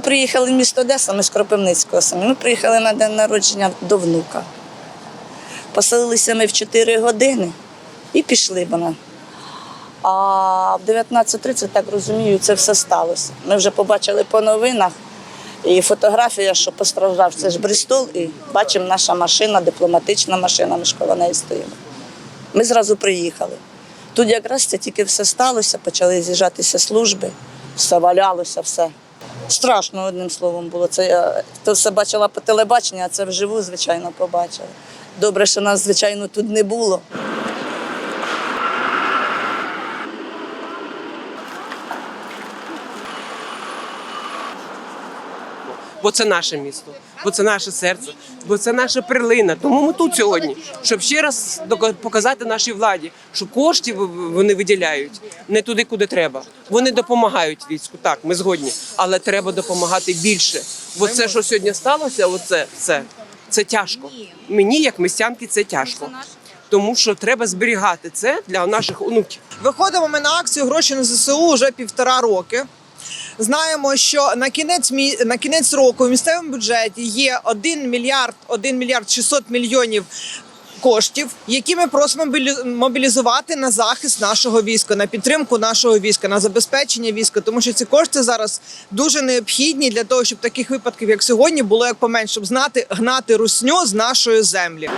Ми приїхали в місто Одеса, ми з Кропивницького самі. Ми приїхали на день народження до внука. Поселилися ми в 4 години і пішли вона. А в 19.30, так розумію, це все сталося. Ми вже побачили по новинах і фотографія, що постраждав це ж Брістол, і бачимо наша машина, дипломатична машина, ми ж коло неї стоїмо. Ми зразу приїхали. Тут якраз це тільки все сталося, почали з'їжджатися служби, все валялося, все. Страшно, одним словом, було. Це я то все бачила по телебаченню, а це вживу, звичайно, побачила. Добре, що нас, звичайно, тут не було. Бо це наше місто, бо це наше серце, бо це наша перлина. Тому ми тут сьогодні, щоб ще раз показати нашій владі, що коштів вони виділяють не туди, куди треба. Вони допомагають війську. Так, ми згодні, але треба допомагати більше. Бо це, що сьогодні сталося, оце все це тяжко. Мені, як містянки, це тяжко. Тому що треба зберігати це для наших онуків. Виходимо ми на акцію гроші на ЗСУ вже півтора роки. Знаємо, що на кінець на кінець року в місцевому бюджеті є 1 мільярд 1 мільярд 600 мільйонів коштів, які ми просимо мобілізувати на захист нашого війська, на підтримку нашого війська, на забезпечення війська, тому що ці кошти зараз дуже необхідні для того, щоб таких випадків, як сьогодні, було як поменше, щоб знати гнати русню з нашої землі.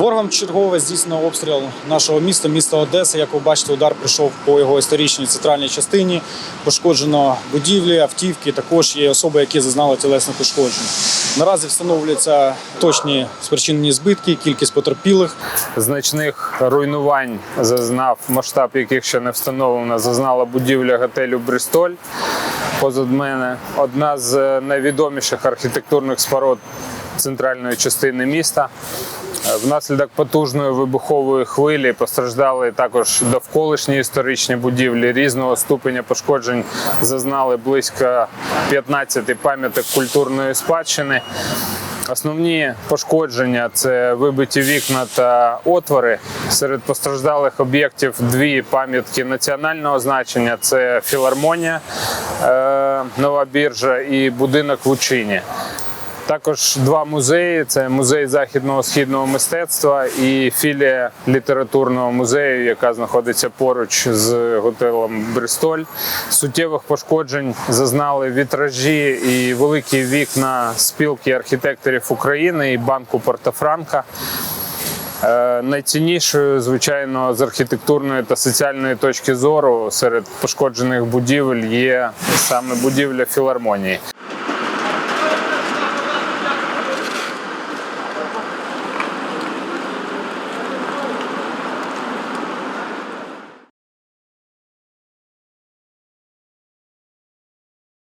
Ворогом чергове здійснено обстріл нашого міста, міста Одеси. Як ви бачите, удар прийшов по його історичній центральній частині. Пошкоджено будівлі, автівки. Також є особи, які зазнали тілесних ушкоджень. Наразі встановлюються точні спричинені збитки, кількість потерпілих. значних руйнувань зазнав масштаб, яких ще не встановлено. Зазнала будівля готелю Брістоль. Позад мене одна з найвідоміших архітектурних споруд центральної частини міста. Внаслідок потужної вибухової хвилі постраждали також довколишні історичні будівлі різного ступеня пошкоджень. Зазнали близько 15 пам'яток культурної спадщини. Основні пошкодження це вибиті вікна та отвори. Серед постраждалих об'єктів дві пам'ятки національного значення: це філармонія е, Нова Біржа і будинок в Учині. Також два музеї: це музей західного східного мистецтва і філія літературного музею, яка знаходиться поруч з готелем Бристоль. Суттєвих пошкоджень зазнали вітражі і великі вікна спілки архітекторів України і банку Портофранка. Е, Найціннішою, звичайно, з архітектурної та соціальної точки зору серед пошкоджених будівель є саме будівля філармонії.